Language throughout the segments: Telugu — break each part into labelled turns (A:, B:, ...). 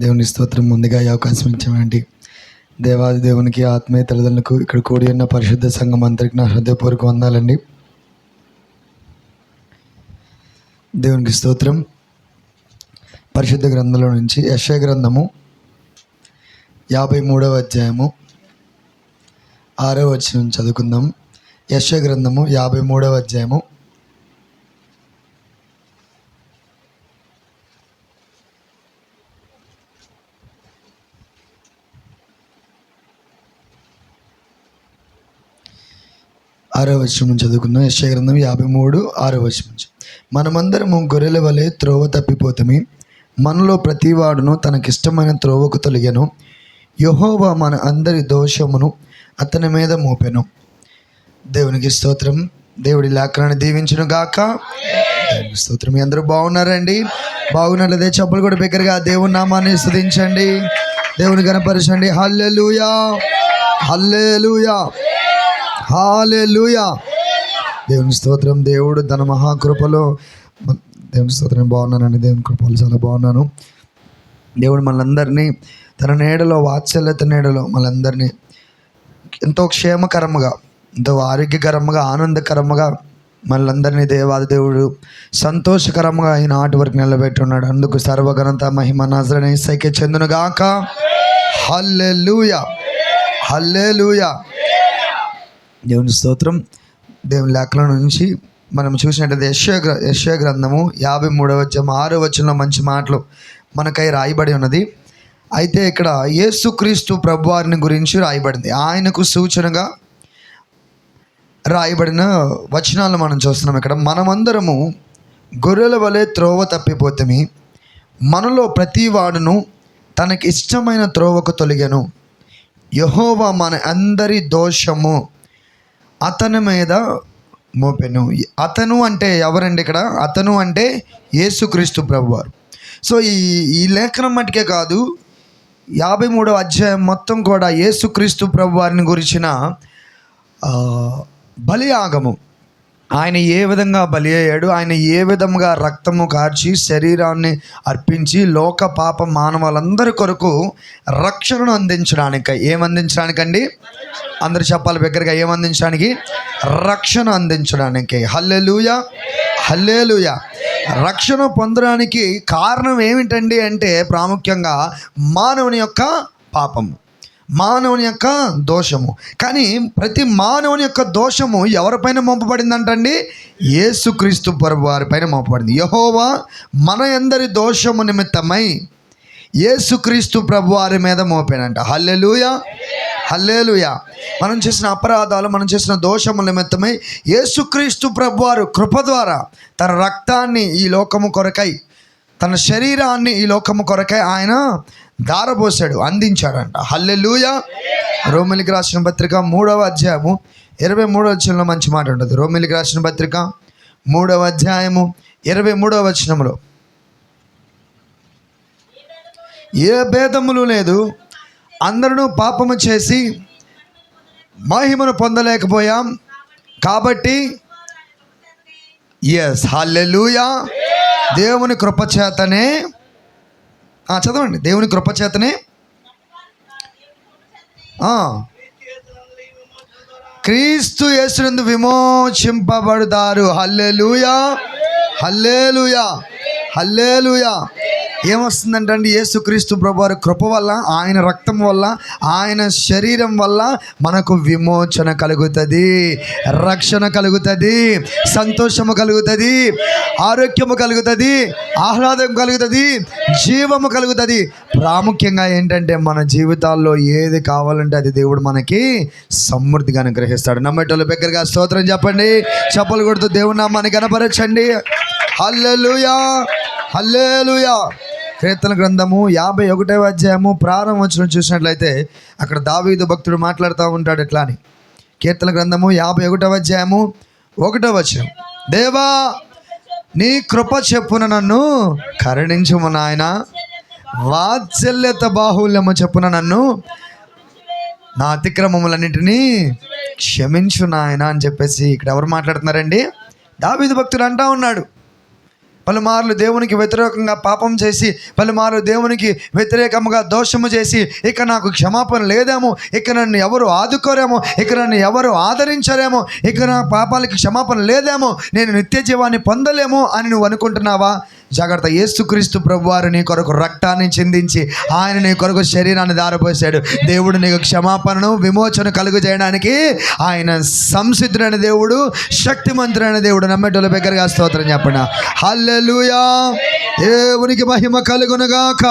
A: దేవుని స్తోత్రం ముందుగా ఈ అవకాశం ఇచ్చామండి. దేవాది దేవునికి ఆత్మీయ తల్లిదండ్రులకు ఇక్కడ కూడి ఉన్న పరిశుద్ధ సంఘం అందరికి నా హృదయపూర్వక వందాలండి. దేవునికి స్తోత్రం. పరిశుద్ధ గ్రంథంలో నుంచి యశయ గ్రంథము యాభై మూడవ అధ్యాయము ఆరో వచ్చిన చదువుకుందాం. యశ గ్రంథము యాభై మూడవ అధ్యాయము ఆరో వచనం నుంచి చదువుకుందాం. యశ గ్రంథం యాభై మూడు ఆరో వచనం నుంచి. మనమందరము గొర్రెల వలె త్రోవ తప్పిపోతమి. మనలో ప్రతివాడును తనకిష్టమైన త్రోవకు తొలిగను. యహోవా మన అందరి దోషమును అతని మీద మోపెను. దేవునికి స్తోత్రం. దేవుడి లేఖనాన్ని దీవించును గాక. స్తోత్రం. అందరూ బాగున్నారండి? బాగున్నట్లయితే చెప్పులు కూడా బిగ్గరగా దేవుని నామాన్ని స్థుతించండి దేవుని కనపరచండి హల్లెలూయా! హల్లెలూయా! హాలెలుయా. దేవుని స్తోత్రం దేవుడు తన మహాకృపలో దేవుని స్తోత్రం బాగున్నానండి. దేవుని కృపలు చాలా బాగున్నాను. దేవుడు మనందరినీ తన నీడలో వాత్సల్యత నీడలో మనందరినీ ఎంతో క్షేమకరముగా ఎంతో ఆరోగ్యకరముగా ఆనందకరముగా మనందరినీ దేవాది దేవుడు సంతోషకరముగా ఈ నాటి వరకు నిలబెట్టి ఉన్నాడు అందుకు సర్వగణత మహిమ నజరని సైకి చెందునుగాక. హల్లెలూయా. హల్లెలూయా. దేవుని స్తోత్రం. దేవుని లేఖల నుంచి మనం చూసినట్టయితే యశ్వ గ్ర యశ్వ గ్రంథము యాభై మూడవ ఆరో వచనంలో మంచి మాటలు మనకై రాయబడి ఉన్నది. అయితే ఇక్కడ యేసుక్రీస్తు ప్రభువారిని గురించి రాయబడింది. ఆయనకు సూచనగా రాయబడిన వచనాలు మనం చూస్తున్నాం ఇక్కడ. మనమందరము గొర్రెల వలె త్రోవ తప్పిపోతమి మనలో ప్రతి వాడును తనకి ఇష్టమైన త్రోవకు తొలిగాను. యహోవా మన అందరి దోషము. అతని మీద మోపెను. అతను అంటే ఎవరండి ఇక్కడ? అతను అంటే యేసుక్రీస్తు ప్రభువారు. సో ఈ ఈ లేఖనం మటుకే కాదు యాభై మూడవ అధ్యాయం మొత్తం కూడా యేసుక్రీస్తు ప్రభువారిని గురించిన బలియాగము ఆయన ఏ విధంగా బలి అయ్యాడు? ఆయన ఏ విధంగా రక్తము కార్చి శరీరాన్ని అర్పించి లోక పాప మానవులందరి కొరకు రక్షణను అందించడానికి. ఏమందించడానికండి అందరు చెప్పాలి దగ్గరగా ఏం అందించడానికి? రక్షణ అందించడానికి. హల్లెలూయ. హల్లెలూయ. రక్షణ పొందడానికి కారణం ఏమిటండి అంటే ప్రాముఖ్యంగా మానవుని యొక్క పాపము. మానవుని యొక్క దోషము. కానీ ప్రతి మానవుని యొక్క దోషము ఎవరిపైన మోపబడిందంటండి? యేసుక్రీస్తు ప్రభు వారిపైన మోపబడింది. యహోవా మన అందరి దోషము నిమిత్తమై యేసుక్రీస్తు ప్రభు వారి మీద మోపానంట హల్లెలూయ. హల్లేలుయ. మనం చేసిన అపరాధాలు మనం చేసిన దోషము నిమిత్తమై యేసుక్రీస్తు ప్రభు వారు కృప ద్వారా తన రక్తాన్ని ఈ లోకము కొరకై తన శరీరాన్ని ఈ లోకము కొరకై ఆయన దారపోసాడు అందించాడంట హల్లెలూయ. రోమిలికి రాసిన పత్రిక మూడవ అధ్యాయము ఇరవై మూడవ వచనంలో మంచి మాట ఉంటుంది. రోమిలికి రాసిన పత్రిక మూడవ అధ్యాయము ఇరవై మూడవ వచనంలో ఏ భేదములు లేదు. అందరూ పాపము చేసి మహిమను పొందలేకపోయాం. కాబట్టి ఎస్ హల్లెలూయా దేవుని కృపచేతనే చేతనే చదవండి. దేవుని కృపచేతనే క్రీస్తు యేసునందు విమోచింపబడుతారు హల్లెలూయా. హల్లెలూయా. హల్లెలూయా. ఏమొస్తుందంటే అండి యేసుక్రీస్తు ప్రభువారి కృప వల్ల ఆయన రక్తం వల్ల ఆయన శరీరం వల్ల మనకు విమోచన కలుగుతుంది రక్షణ కలుగుతుంది సంతోషము కలుగుతుంది ఆరోగ్యము కలుగుతుంది ఆహ్లాదం కలుగుతుంది జీవము కలుగుతుంది. ప్రాముఖ్యంగా ఏంటంటే మన జీవితాల్లో ఏది కావాలంటే అది దేవుడు మనకి సమృద్ధిగా అనుగ్రహిస్తాడు. నమ్మేటోళ్ళ దగ్గరగా స్తోత్రం చెప్పండి. చెప్పలు కొడుతూ దేవుడు నామాన్ని కనపరచండి హల్లెలుయా! హల్లెలూయా! కీర్తన గ్రంథము యాభై ఒకటవ అధ్యాయము ప్రారంభం వచ్చిన చూసినట్లయితే అక్కడ దావీదు భక్తుడు మాట్లాడుతూ ఉంటాడు ఎట్లా అని. కీర్తన గ్రంథము యాభై ఒకటవ అధ్యాయము ఒకటవ వచనం. దేవా నీ కృప చెప్పున నన్ను కరుణించుము నాయన. వాత్సల్యత బాహుల్యము చెప్పున నన్ను నా అతిక్రమములన్నిటినీ క్షమించు నాయన అని చెప్పేసి ఇక్కడ ఎవరు మాట్లాడుతున్నారండి? దావీదు భక్తుడు అంటా ఉన్నాడు. పలుమార్లు దేవునికి వ్యతిరేకంగా పాపం చేసి పలుమార్లు దేవునికి వ్యతిరేకంగా దోషము చేసి ఇక నాకు క్షమాపణ లేదేమో ఇక నన్ను ఎవరు ఆదుకోరేమో ఇక నన్ను ఎవరు ఆదరించరేమో ఇక నా పాపాలకి క్షమాపణ లేదేమో నేను నిత్య జీవాన్ని పొందలేమో అని నువ్వు అనుకుంటున్నావా? జాగ్రత్త. యేసుక్రీస్తు ప్రభువారు నీ కొరకు రక్తాన్ని చిందించి ఆయన నీ కొరకు శరీరాన్ని దారపోసాడు. దేవుడు నీకు క్షమాపణను విమోచన కలుగు చేయడానికి ఆయన సంసిద్ధుడైన దేవుడు శక్తిమంతుడైన దేవుడు. నమ్మేటోళ్ళ దగ్గరగా స్తోత్రం చెప్పండి. హల్లెలుయా. దేవునికి మహిమ కలుగునుగాక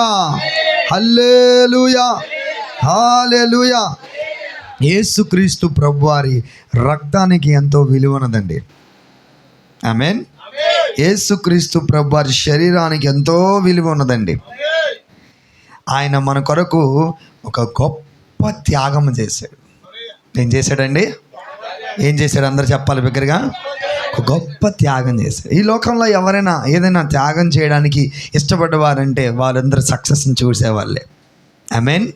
A: హల్లెలుయా. హాలెలూయా యేసుక్రీస్తు ప్రభువారి రక్తానికి ఎంతో విలువనదండి. మీన్ యేసుక్రీస్తు ప్రభువారి శరీరానికి ఎంతో విలువ ఉన్నదండి. ఆయన మన కొరకు ఒక గొప్ప త్యాగం చేశాడు. ఏం చేశాడండి? ఏం చేశాడు? అందరు చెప్పాలి దగ్గరగా ఒక గొప్ప త్యాగం చేశాడు. ఈ లోకంలో ఎవరైనా ఏదైనా త్యాగం చేయడానికి ఇష్టపడ్డవారంటే వాళ్ళందరూ సక్సెస్ని చూసేవాళ్ళే. ఐ మీన్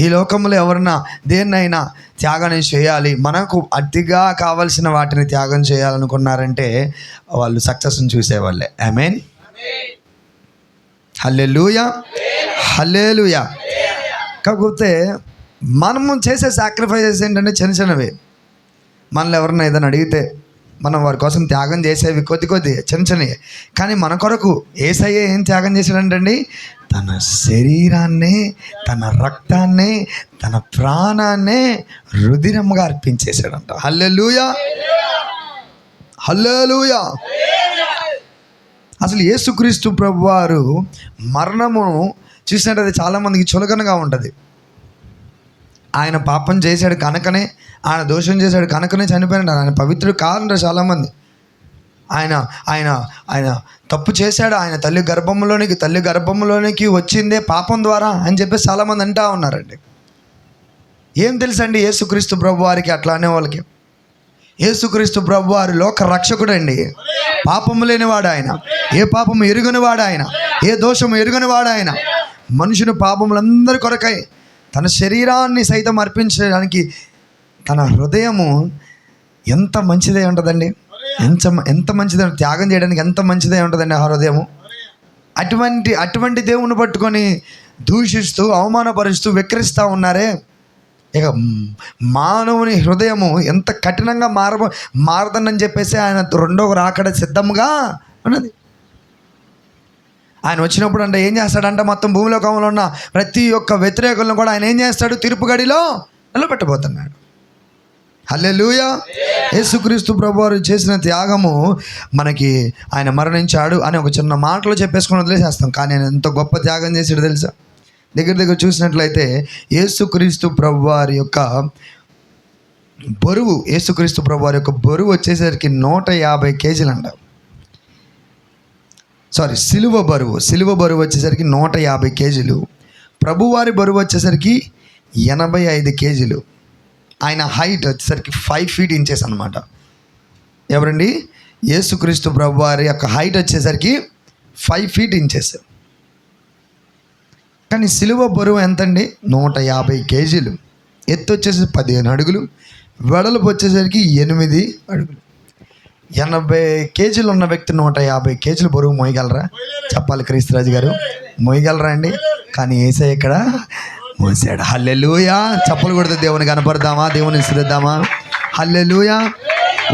A: ఈ లోకంలో ఎవరైనా దేన్నైనా త్యాగం చేయాలి. మనకు అతిగా కావలసిన వాటిని త్యాగం చేయాలనుకున్నారంటే వాళ్ళు సక్సెస్ని చూసేవాళ్ళే. ఐ మీన్ హల్లెలుయా హల్లెలుయా కాకపోతే మనము చేసే సాక్రిఫైసెస్ ఏంటంటే చిన్న చిన్నవి. మనల్ని ఎవరన్నా ఏదైనా అడిగితే మనం వారి కోసం త్యాగం చేసేవి కొద్ది కొద్ది చిన్న చిన్నవి. కానీ మన కొరకు ఏసయ్య ఏం త్యాగం చేశాడంటండి? తన శరీరాన్ని తన రక్తాన్ని తన ప్రాణాన్ని రుధిరముగా అర్పించేశాడంట. హల్లెలూయా! హల్లెలూయా! అసలు యేసుక్రీస్తు ప్రభు వారు మరణము చూసినట్టయితే చాలామందికి చులకనగా ఉంటుంది. ఆయన పాపం చేశాడు కనుకనే ఆయన దోషం చేశాడు కనుకనే చనిపోయినాడు. ఆయన పవిత్రుడు కాదంటారు చాలామంది. ఆయన ఆయన ఆయన తప్పు చేశాడు. ఆయన తల్లి గర్భంలోనికి తల్లి గర్భంలోనికి వచ్చిందే పాపం ద్వారా అని చెప్పేసి చాలామంది అంటా ఉన్నారండి. ఏం తెలుసండి యేసుక్రీస్తు ప్రభు వారికి అట్లా అనే వాళ్ళకి? యేసుక్రీస్తు ప్రభు వారి లోక రక్షకుడండి. పాపము లేనివాడు ఆయన. ఏ పాపము ఎరుగనివాడు ఆయన. ఏ దోషము ఎరుగనివాడు ఆయన. మనుషుని పాపములందరి కొరకై తన శరీరాన్ని సైతం అర్పించడానికి తన హృదయము ఎంత మంచిదే ఉంటుందండి? ఎంత ఎంత మంచిదే? త్యాగం చేయడానికి ఎంత మంచిదే ఉంటుందండి ఆ హృదయము? అటువంటి అటువంటి దేవుని పట్టుకొని దూషిస్తూ అవమానపరుస్తూ విక్రిస్తూ ఉన్నారే? ఇక మానవుని హృదయము ఎంత కఠినంగా మార మారదని చెప్పేసి ఆయన రెండవ రాకడ సిద్ధంగా ఉన్నది. ఆయన వచ్చినప్పుడు అంటే ఏం చేస్తాడంటే మొత్తం భూమిలోకంలో ఉన్న ప్రతి ఒక్క వ్యతిరేకులను కూడా ఆయన ఏం చేస్తాడు? తీర్పు గడిలో నిలబెట్టబోతున్నాడు. హల్లెలూయా. యేసుక్రీస్తు ప్రభు వారు చేసిన త్యాగము మనకి ఆయన మరణించాడు అని ఒక చిన్న మాటలు చెప్పేసుకొని వదిలేసేస్తాం. కానీ ఆయన ఎంత గొప్ప త్యాగం చేసాడు తెలుసా? దగ్గర దగ్గర చూసినట్లయితే యేసుక్రీస్తు ప్రభు వారి యొక్క బరువు యేసుక్రీస్తు ప్రభు వారి యొక్క బరువు వచ్చేసరికి నూట యాభై కేజీలు అంట సారీ సిలువ బరువు. సిలువ బరువు వచ్చేసరికి నూట యాభై కేజీలు. ప్రభువారి బరువు వచ్చేసరికి ఎనభై ఐదు కేజీలు. ఆయన హైట్ వచ్చేసరికి ఫైవ్ ఫీట్ ఇంచెస్ అనమాట ఎవరండి? యేసుక్రీస్తు ప్రభు వారి యొక్క హైట్ వచ్చేసరికి ఫైవ్ ఫీట్ ఇంచెస్. కానీ సిలువ బరువు ఎంతండి? నూట యాభై కేజీలు. ఎత్తు వచ్చేసి పదిహేను అడుగులు. వెడల్పు వచ్చేసరికి ఎనిమిది అడుగులు. ఎనభై కేజీలు ఉన్న వ్యక్తి నూట యాభై కేజీలు బరువు మోయగలరా? చెప్పాలి క్రీస్తురాజు గారు. మోయగలరా అండి? కానీ ఏసై ఇక్కడ మోసాడు. హల్లెలుయా. చెప్పలు కొడితే దేవుని కనపడదామా? దేవుని శ్రద్దామా హల్లెలుయా.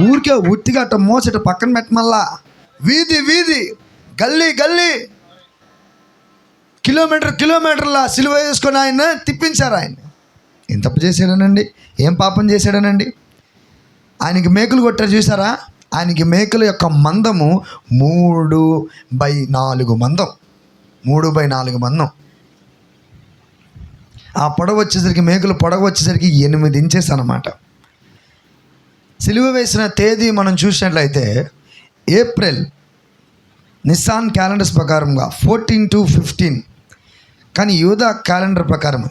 A: ఊరికే ఉత్తిగా అట్ట మోసట పక్కన పెట్టమల్లా. వీధి వీధి. గల్లీ గల్లీ. కిలోమీటర్ కిలోమీటర్ల సిలువ వేసుకొని ఆయన తిప్పించారు ఆయన. ఏం తప్పు చేశాడనండి? ఏం పాపం చేశాడనండి? ఆయనకి మేకులు కొట్టారు చూసారా? ఆయనకి మేకల యొక్క మందము మూడు బై నాలుగు మందం. మూడు బై నాలుగు మందం. ఆ పొడవు వచ్చేసరికి మేకలు పొడవు వచ్చేసరికి ఎనిమిది ఇంచెస్ అనమాట సిలువ వేసిన తేదీ మనం చూసినట్లయితే ఏప్రిల్ నిస్సాన్ క్యాలెండర్స్ ప్రకారంగా ఫోర్టీన్ టు ఫిఫ్టీన్. కానీ యూదా క్యాలెండర్ ప్రకారం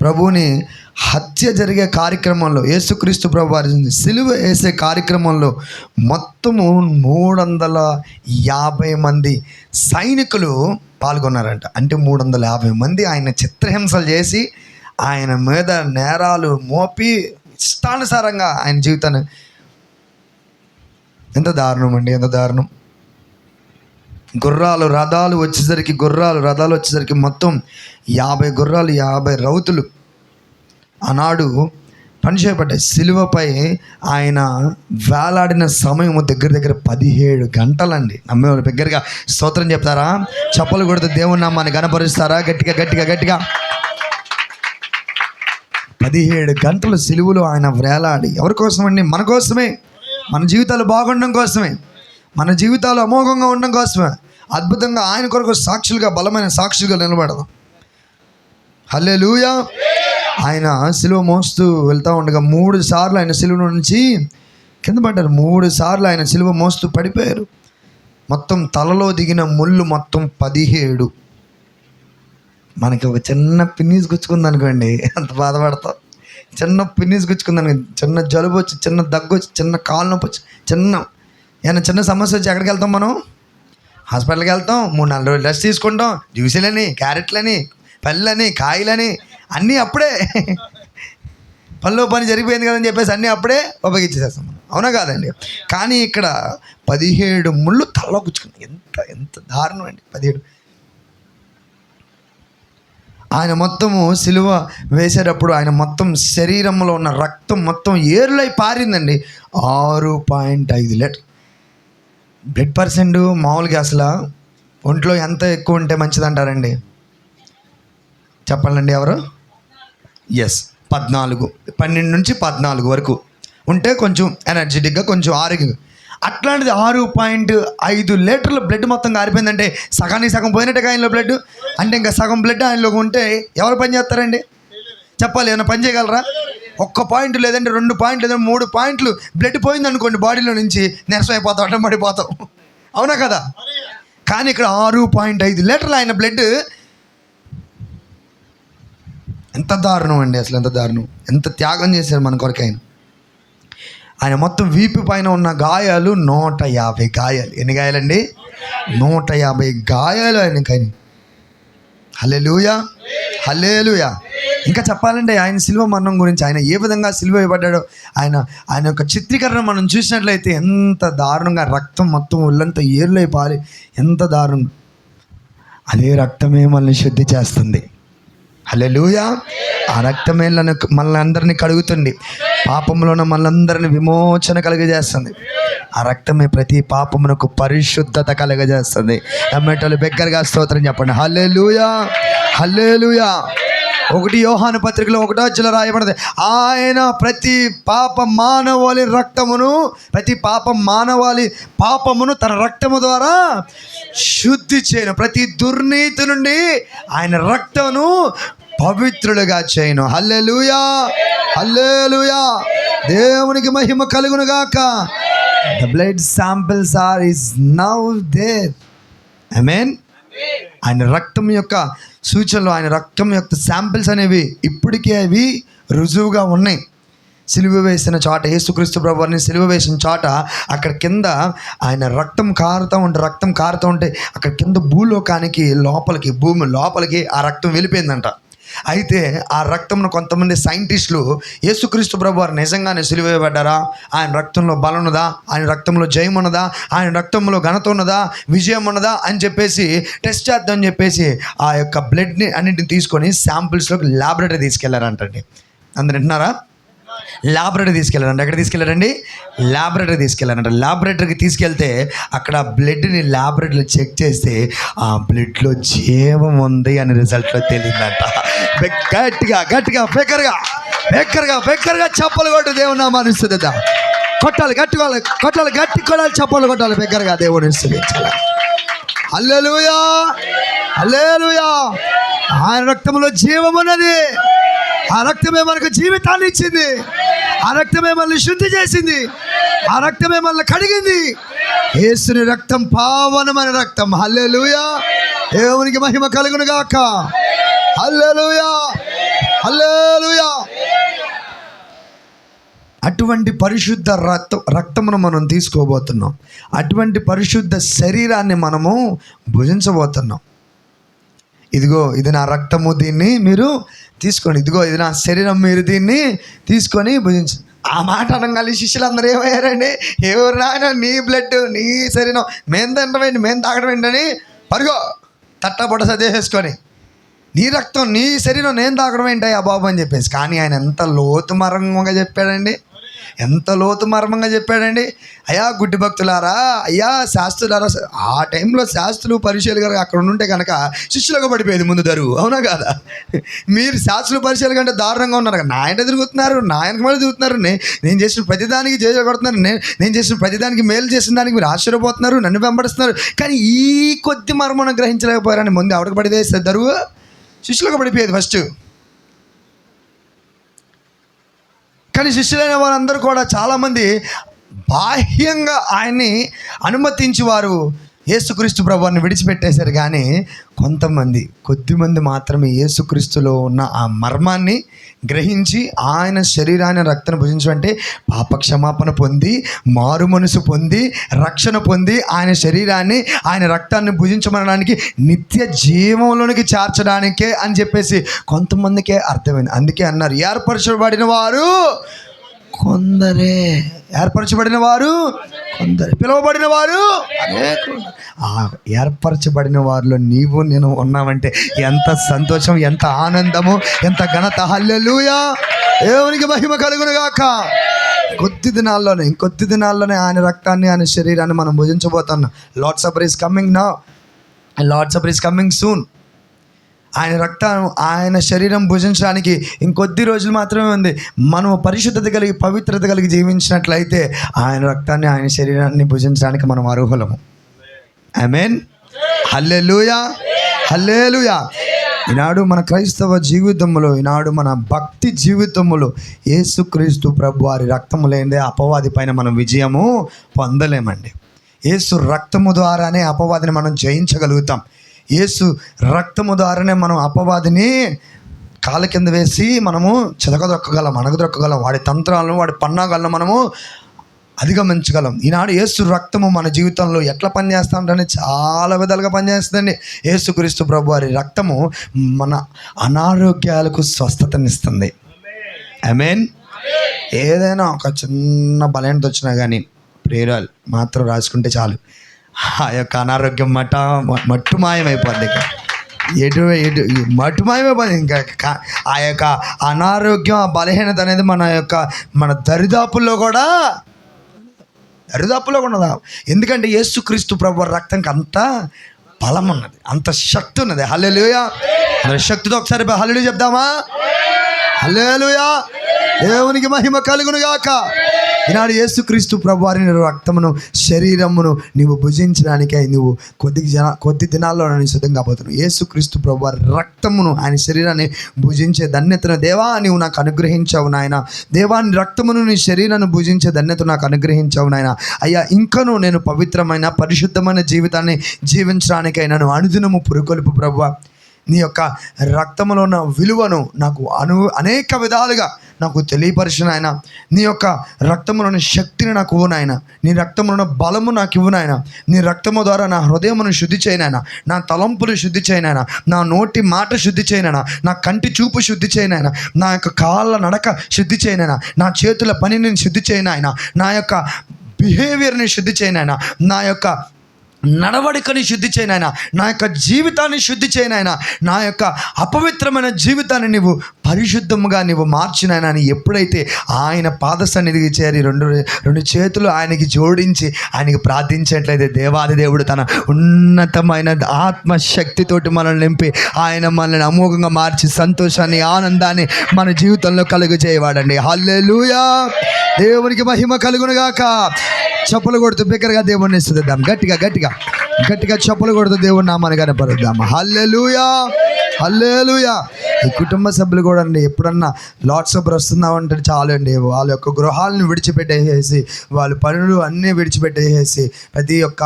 A: ప్రభువుని హత్య జరిగే కార్యక్రమంలో యేసుక్రీస్తు ప్రభు వారిని సిలువ వేసే కార్యక్రమంలో మొత్తము మూడు వందల యాభై మంది సైనికులు పాల్గొన్నారంట. అంటే మూడు వందల యాభై మంది ఆయన చిత్రహింసలు చేసి ఆయన మీద నేరాలు మోపి ఇష్టానుసారంగా ఆయన జీవితాన్ని ఎంత దారుణం అండి ఎంత దారుణం. గుర్రాలు రథాలు వచ్చేసరికి గుర్రాలు రథాలు వచ్చేసరికి మొత్తం యాభై గుర్రాలు యాభై రౌతులు ఆనాడు పనిచేయబడ్డాయి సిలువపై ఆయన వేలాడిన సమయం దగ్గర దగ్గర పదిహేడు గంటలండి. నమ్మేవాళ్ళు దగ్గరగా స్తోత్రం చెప్తారా? చప్పలు కొడితే దేవుని నమ్మని గనపరుస్తారా గట్టిగా గట్టిగా గట్టిగా. పదిహేడు గంటలు సిలువలో ఆయన వేలాడి. ఎవరి కోసమండి? మన కోసమే. మన జీవితాలు బాగుండడం కోసమే. మన జీవితాలు అమోఘంగా ఉండడం కోసమే. అద్భుతంగా ఆయన కొరకు సాక్షులుగా బలమైన సాక్షులుగా నిలబడదాం. హల్లే ఆయన సిలువ మోస్తూ వెళ్తూ ఉండగా మూడు సార్లు ఆయన సిలువ నుంచి కింద పడ్డారు. మూడు సార్లు ఆయన సిలువ మోస్తూ పడిపోయారు. మొత్తం తలలో దిగిన ముళ్ళు మొత్తం పదిహేడు. మనకి ఒక చిన్న పిన్నీస్ గుచ్చుకుంది అనుకోండి అంత బాధపడతాం. చిన్న పిన్నీస్ గుచ్చుకుంది చిన్న జలుబు వచ్చి చిన్న దగ్గు వచ్చి చిన్న కాలు నొప్పి వచ్చి చిన్న ఏమైనా చిన్న సమస్య వచ్చి ఎక్కడికి వెళ్తాం మనం? హాస్పిటల్కి వెళ్తాం మూడు నాలుగు రోజులు రెస్ట్ తీసుకుంటాం జ్యూసులని క్యారెట్లని పళ్ళని కాయలని అన్నీ అప్పుడే పనిలో పని జరిగిపోయింది కదని చెప్పేసి అన్నీ అప్పుడే ఉపయోగించేసేస్తాం మనం. అవునా కాదండి? కానీ ఇక్కడ పదిహేడు ముళ్ళు తలలో గుచ్చుకున్నాయి. ఎంత ఎంత దారుణం అండి. పదిహేడు. ఆయన మొత్తము సిలువ వేసేటప్పుడు ఆయన మొత్తం శరీరంలో ఉన్న రక్తం మొత్తం ఏరులై పారిందండి. ఆరు పాయింట్ ఐదు లీటర్. బ్లడ్ పర్సెంట్ మామూలుగా అసలు ఒంట్లో ఎంత ఎక్కువ ఉంటే మంచిది అంటారండి చెప్పాలండి ఎవరు? ఎస్ పద్నాలుగు. పన్నెండు నుంచి పద్నాలుగు వరకు. ఉంటే కొంచెం ఎనర్జెటిక్గా కొంచెం ఆరోగ్యంగా. అట్లాంటిది ఆరు పాయింట్ ఐదు లీటర్ల బ్లడ్ మొత్తం కారిపోయిందంటే సగానికి సగం పోయినట్టే ఆయనలో బ్లడ్ అంటే ఇంకా సగం బ్లడ్ ఆయనలో ఉంటే ఎవరు పని చేస్తారండి? చెప్పాలి ఏమైనా పని చేయగలరా? ఒక్క పాయింట్ లేదంటే రెండు పాయింట్లు లేదంటే మూడు పాయింట్లు బ్లడ్ పోయింది అనుకోండి బాడీలో నుంచి నీరసం అయిపోతాం అడ్డం పడిపోతాం. అవునా కదా? కానీ ఇక్కడ ఆరు పాయింట్ ఐదు లీటర్లు ఆయన బ్లడ్ ఎంత దారుణం అండి అసలు ఎంత దారుణం. ఎంత త్యాగం చేశారు మన కొరకు ఆయన. ఆయన మొత్తం వీపు పైన ఉన్న గాయాలు నూట యాభై గాయాలు. ఎన్ని గాయాలండి? నూట యాభై గాయాలు ఆయనకని హలేలుయా హలేలుయా ఇంకా చెప్పాలంటే ఆయన శిల్వ మరణం గురించి ఆయన ఏ విధంగా శిల్వ ఇవ్వబడ్డాడో ఆయన ఆయన యొక్క చిత్రీకరణ మనం చూసినట్లయితే ఎంత దారుణంగా రక్తం మొత్తం ఒళ్ళంతా ఏర్లై పాలి ఎంత దారుణం. అదే రక్తమే మనల్ని శుద్ధి చేస్తుంది. హలెలుయా ఆ రక్తమే మనల్ని అందరినీ కడుగుతుంది. పాపములను మనందరిని విమోచన కలుగజేస్తుంది. ఆ రక్తమే ప్రతి పాపమునకు పరిశుద్ధత కలుగజేస్తుంది. నమ్మేటోళ్ళు బిగ్గరగా స్తోత్రం చెప్పండి. హల్లెలుయా. హల్లెలుయా. ఒకటి యోహాను పత్రికలో ఒకటో అచ్చులో రాయబడింది. ఆయన ప్రతి పాప మానవాళి రక్తమును ప్రతి పాప మానవాళి పాపమును తన రక్తము ద్వారా శుద్ధి చేయను. ప్రతి దుర్నీతి నుండి ఆయన రక్తమును పవిత్రులుగా చేయను. హల్లెలుయా. హల్లెలుయా. దేవునికి మహిమ కలుగును గాక. The blood samples are is now there I mean ఆయన రక్తం యొక్క సూచనలు ఆయన రక్తం యొక్క శాంపిల్స్ అనేవి ఇప్పటికే అవి రుజువుగా ఉన్నాయి. సిలువ వేసిన చాట యేసుక్రీస్తు ప్రభువారిని సిలువ వేసిన చాట అక్కడ కింద ఆయన రక్తం కారుతూ ఉంటే రక్తం కారుతూ ఉంటే అక్కడ కింద భూలోకానికి లోపలికి భూమి లోపలికి ఆ రక్తం వెళ్ళిపోయిందంట. అయితే ఆ రక్తంను కొంతమంది సైంటిస్టులు యేసుక్రీస్తు ప్రభు వారు నిజంగానే సిలివేయబడ్డారా? ఆయన రక్తంలో బలం ఉన్నదా ఆయన రక్తంలో జయం ఉన్నదా ఆయన రక్తంలో ఘనత ఉన్నదా? విజయం ఉన్నదా అని చెప్పేసి టెస్ట్ చేద్దామని చెప్పేసి ఆ యొక్క బ్లడ్ని అన్నింటిని తీసుకొని శాంపిల్స్లోకి ల్యాబొరేటరీ తీసుకెళ్ళారంటండి. అందరు వింటున్నారా? ల్యాబొరేటరీ తీసుకెళ్ళారంట ఎక్కడ తీసుకెళ్ళారండి? ల్యాబొరేటరీ తీసుకెళ్ళారంట. ల్యాబొరేటరీకి తీసుకెళ్తే అక్కడ బ్లడ్ని ల్యాబొరేటరీలో చెక్ చేస్తే ఆ బ్లడ్లో జీవం ఉంది అని రిజల్ట్లో తెలియదంట గట్టిగా గట్టిగా బెక్కర్గా బెక్కర్గా బెక్కర్గా చప్పలు కొట్టు దేవుని నామాన్ని కొట్టాలి గట్టి కొట్టాలి గట్టి కొట్టాలి చప్పలు కొట్టాలి బెక్కర్గా దేవుని స్థుతించాలి. అల్లెలుయా ఆయన రక్తంలో జీవం ఉన్నది. ఆ రక్తమే మనకు జీవితాన్ని ఇచ్చింది. ఆ రక్తమే మనల్ని శుద్ధి చేసింది. ఆ రక్తమే మనల్ని కడిగింది. యేసుని రక్తం పావనమైన రక్తం. హల్లెలూయా. దేవునికి మహిమ కలుగును గాక. హల్లెలూయా. హల్లెలూయా. అటువంటి పరిశుద్ధ రక్త రక్తమును మనం తీసుకోబోతున్నాం. అటువంటి పరిశుద్ధ శరీరాన్ని మనము భుజించబోతున్నాం. ఇదిగో ఇది నా రక్తము. దీన్ని మీరు తీసుకోండి ఇదిగో ఇది నా శరీరం మీరు దీన్ని తీసుకొని భుజించు. ఆ మాట అనగానే శిష్యులందరూ ఏమయ్యారండి? ఎవరు నాయన? నీ బ్లడ్ నీ శరీరం. మేము తినడం మేము తాగడం ఏంటని పరుగో. తట్టబుట్ట సదేసేసుకొని నీ రక్తం నీ శరీరం నేను తాగడం ఏంటయ్యా బాబు అని చెప్పేసి. కానీ ఆయన ఎంత లోతు మరంగా చెప్పాడండి. ఎంత లోతు మర్మంగా చెప్పాడండి. అయ్యా గుడ్డి భక్తులారా అయ్యా శాస్త్రులారా ఆ టైంలో శాస్త్రులు పరిచయాలు గారు అక్కడ ఉంటే కనుక శిష్యులుగా పడిపోయేది ముందు దరువు. అవునా కాదా? మీరు శాస్త్రులు పరిచయాలు కంటే దారుణంగా ఉన్నారు. నా ఆయన తిరుగుతున్నారు నా ఆయనకు మళ్ళీ తిరుగుతున్నారు. నేను చేసిన ప్రతిదానికి చేయగొడుతున్నారు నేను నేను చేసిన ప్రతిదానికి మేలు చేసిన దానికి మీరు ఆశ్చర్యపోతున్నారు నన్ను వెంబడిస్తున్నారు. కానీ ఈ కొద్ది మర్మను గ్రహించలేకపోయారని ముందు ఆవిడకి పడితే దరువు శిష్యులకు పడిపోయేది ఫస్ట్ కానీ శిష్యులైన వారందరూ కూడా చాలామంది బాహ్యంగా ఆయన్ని అనుమతించి వారు యేసుక్రీస్తు ప్రభువాన్ని విడిచిపెట్టేశారు. కానీ కొంతమంది కొద్దిమంది మాత్రమే యేసుక్రీస్తులో ఉన్న ఆ మర్మాన్ని గ్రహించి ఆయన శరీరాన్ని రక్తను భుజించడం అంటే పాప క్షమాపణ పొంది మారు మనసు పొంది రక్షణ పొంది ఆయన శరీరాన్ని ఆయన రక్తాన్ని భుజించమనడానికి నిత్య జీవంలోనికి చేర్చడానికే అని చెప్పేసి కొంతమందికే అర్థమైంది. అందుకే అన్నారు ఏర్పరచబడిన వారు కొందరే. ఏర్పరచబడిన వారు కొందరు పిలువబడిన వారు ఆ ఏర్పరచబడిన వారిలో నీవు నేను ఉన్నావంటే ఎంత సంతోషం ఎంత ఆనందము ఎంత ఘనత. హల్లెలుయా. దేవునికి మహిమ కలుగును గాక కొద్ది దినాల్లోనే ఇంకొద్ది దినాల్లోనే ఆయన రక్తాన్ని ఆయన శరీరాన్ని మనం భుజించబోతున్నాం. లార్డ్ సబర్ ఈస్ కమింగ్ నా Lord saviour is coming soon ఆయన రక్తం ఆయన శరీరం భుజించడానికి ఇంకొద్ది రోజులు మాత్రమే ఉంది. మనం పరిశుద్ధత కలిగి పవిత్రత కలిగి జీవించినట్లయితే ఆయన రక్తాన్ని ఆయన శరీరాన్ని భుజించడానికి మనం అర్హులము. ఐ మీన్ హల్లెలుయా హల్లేలుయా ఈనాడు మన క్రైస్తవ జీవితంలో ఈనాడు మన భక్తి జీవితంలో యేసుక్రీస్తు ప్రభు వారి రక్తము లేనిదే అపవాది పైన మనం విజయము పొందలేమండి. యేసు రక్తము ద్వారానే అపవాదిని మనం జయించగలుగుతాం. యేసు రక్తము ద్వారానే మనం అపవాదిని కాళ్ళ కింద వేసి మనము చితకదొక్కగలం అణగదొక్కగలం. వాడి తంత్రాలను వాడి పన్నాగాలను మనము అధిగమించగలం. ఈనాడు ఏసు రక్తము మన జీవితంలో ఎట్లా పనిచేస్తుందంటే చాలా విధాలుగా పనిచేస్తుందండి. ఏసుక్రీస్తు ప్రభు వారి రక్తము మన అనారోగ్యాలకు స్వస్థతనిస్తుంది. ఐ మీన్ ఏదైనా ఒక చిన్న బలహీనత వచ్చినా కానీ ప్రేరాలు మాత్రం రాసుకుంటే చాలు. ఆ యొక్క అనారోగ్యం మట మట్టు మాయమైపోద్ది ఇక. ఎటు ఎటు మటు మట్టు మాయమైపోద్ది ఇంకా. ఆ యొక్క అనారోగ్యం ఆ బలహీనత అనేది మన యొక్క మన దరిదాపుల్లో కూడా దరిదాపులో కూడా ఎందుకంటే యేసుక్రీస్తు ప్రభు రక్తంకి అంత బలం ఉన్నది అంత శక్తి ఉన్నది. హల్లెలుయా. శక్తితో ఒకసారి హల్లెలు చెప్దామా? హల్లెలుయా. దేవునికి మహిమ కలుగునుగాక. గాక ఈనాడు యేసుక్రీస్తు ప్రభు వారి రక్తమును శరీరమును నీవు భుజించడానికై నువ్వు కొద్ది జన కొద్ది దినాల్లో నేను సిద్ధంగా కాబోతున్నావు యేసుక్రీస్తు ప్రభు వారి రక్తమును ఆయన శరీరాన్ని భుజించే ధన్యతను దేవా నీవు నాకు అనుగ్రహించావు నాయన. దేవాని రక్తమును నీ శరీరాన్ని భుజించే ధన్యత నాకు అనుగ్రహించావు నాయన. అయ్యా ఇంకనూ నేను పవిత్రమైన పరిశుద్ధమైన జీవితాన్ని జీవించడానికై నన్ను అనుదినము పురుకొలుపు ప్రభు నీ యొక్క రక్తములో ఉన్న విలువను నాకు అను అనేక విధాలుగా నాకు తెలియపరిచిన ఆయన. నీ యొక్క రక్తములోని శక్తిని నాకు ఇవ్వనాయన నీ నీ ఉన్న బలము నాకు ఇవ్వునాయన నీ రక్తము ద్వారా నా హృదయమును శుద్ధి చేయనాయన నా తలంపులు శుద్ధి చేయనాయన నా నోటి మాట శుద్ధి చేయనాయన నా కంటి చూపు శుద్ధి చేయనాయన నా యొక్క కాళ్ళ నడక శుద్ధి చేయనాయన నా చేతుల పనిని శుద్ధి చేయనాయన నా యొక్క బిహేవియర్ని శుద్ధి చేయనాయన నా యొక్క నడవడికని శుద్ధి చేయనాయన నా యొక్క జీవితాన్ని శుద్ధి చేయనాయన నా యొక్క అపవిత్రమైన జీవితాన్ని నీవు పరిశుద్ధముగా నువ్వు మార్చినాయనని ఎప్పుడైతే ఆయన పాద సన్నిధికి చేరి రెండు రెండు చేతులు ఆయనకి జోడించి ఆయనకి ప్రార్థించినట్లయితే దేవాది దేవుడు తన ఉన్నతమైన ఆత్మశక్తితోటి మనల్ని నింపి ఆయన మనల్ని అమోఘంగా మార్చి సంతోషాన్ని ఆనందాన్ని మన జీవితంలో కలుగు చేయవాడండి హల్లెలూయా! దేవునికి మహిమ కలుగునుగాక. చెప్పులు కొడుతూ బిగ్గరగా దేవుణ్ణి స్థుతిద్దాం. గట్టిగా గట్టిగా గట్టిగా చెప్పులు కొడుతూ దేవుని నామాన్ని కనపరుద్దాం. Hallelujah hallelujah. ఈ కుటుంబ సభ్యులు కూడా అండి ఎప్పుడన్నా లాట్స్ ఆఫ్ వస్తున్నామంటే చాలు అండి వాళ్ళ యొక్క గృహాలను విడిచిపెట్టేసేసి వాళ్ళ పనులు అన్నీ విడిచిపెట్టేసేసి ప్రతి ఒక్క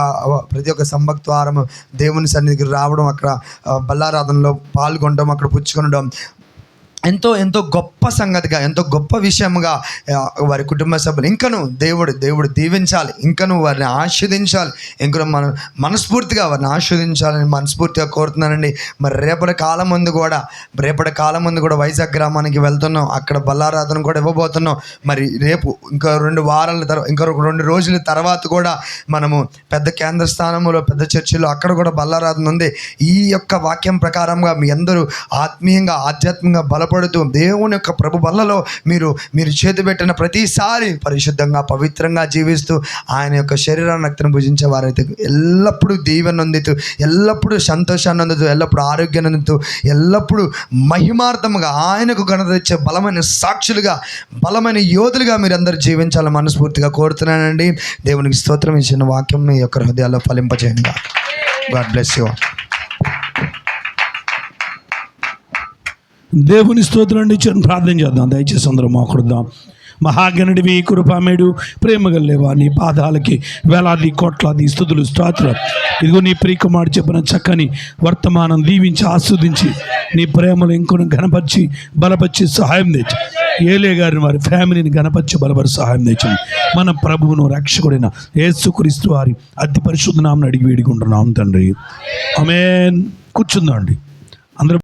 A: ప్రతి ఒక్క సంభక్ద్వారం దేవుని సన్నిధికి రావడం అక్కడ బల్లారాధనలో పాల్గొనడం అక్కడ పుచ్చుకొనడం ఎంతో ఎంతో గొప్ప సంగతిగా ఎంతో గొప్ప విషయంగా వారి కుటుంబ సభ్యులు ఇంకను దేవుడు దేవుడు దీవించాలి. ఇంకను వారిని ఆస్వాదించాలి ఇంకను మనం మనస్ఫూర్తిగా వారిని ఆస్వాదించాలని మనస్ఫూర్తిగా కోరుతున్నానండి. మరి రేపటి కాలం ముందు కూడా రేపటి కాలం ముందు కూడా వైజాగ్ గ్రామానికి వెళ్తున్నాం. అక్కడ బల్లారాధన కూడా ఇవ్వబోతున్నాం. మరి రేపు ఇంకా రెండు వారాల తర్వాత ఇంకా రెండు రోజుల తర్వాత కూడా మనము పెద్ద కేంద్ర స్థానంలో పెద్ద చర్చిలో అక్కడ కూడా బల్లారాధన ఉంది. ఈ యొక్క వాక్యం ప్రకారంగా మీ అందరూ ఆత్మీయంగా ఆధ్యాత్మికంగా బలపడుతూ దేవుని యొక్క ప్రభు వల్లలో మీరు మీరు చేతి పెట్టిన ప్రతిసారి పరిశుద్ధంగా పవిత్రంగా జీవిస్తూ ఆయన యొక్క శరీరాన్ని రక్తం భుజించే వారైతే ఎల్లప్పుడూ దీవెన అందుతూ ఎల్లప్పుడూ సంతోషాన్ని అందుతూ ఎల్లప్పుడూ ఆరోగ్యాన్ని అందుతూ ఎల్లప్పుడూ మహిమార్థముగా ఆయనకు ఘనత ఇచ్చే బలమైన సాక్షులుగా బలమైన యోధులుగా మీరు అందరూ జీవించాలని మనస్ఫూర్తిగా కోరుతున్నానండి. దేవునికి స్తోత్రం. ఇచ్చిన వాక్యం మీ యొక్క హృదయాల్లో ఫలింపజేయండి. గాడ్ బ్లెస్ యూ
B: దేవుని స్తోత్రాన్ని చూ ప్రార్థన చేద్దాం. దయచేసి అందరం మాకుడుదాం మహాగణుడివి కృపామేడు ప్రేమ గల్లేవా నీ పాదాలకి వేలాది కోట్లాది స్థుతులు స్తోత్రం ఇదిగో నీ ప్రియకుమారు చెప్పిన చక్కని వర్తమానం దీవించి ఆస్వాదించి నీ ప్రేమలు ఇంకొన ఘనపరిచి బలపరిచి సహాయం తెచ్చి. ఏలే గారిని వారి ఫ్యామిలీని గణపరిచి బలపరి సహాయం తెచ్చింది మన ప్రభువును రక్షకుడైన యేసుక్రీస్తు వారి అతి పరిశుద్ధ నామని అడిగి వేడుకుంటున్నాం తండ్రి. ఆమెన్. కూర్చుందాం అండి అందరూ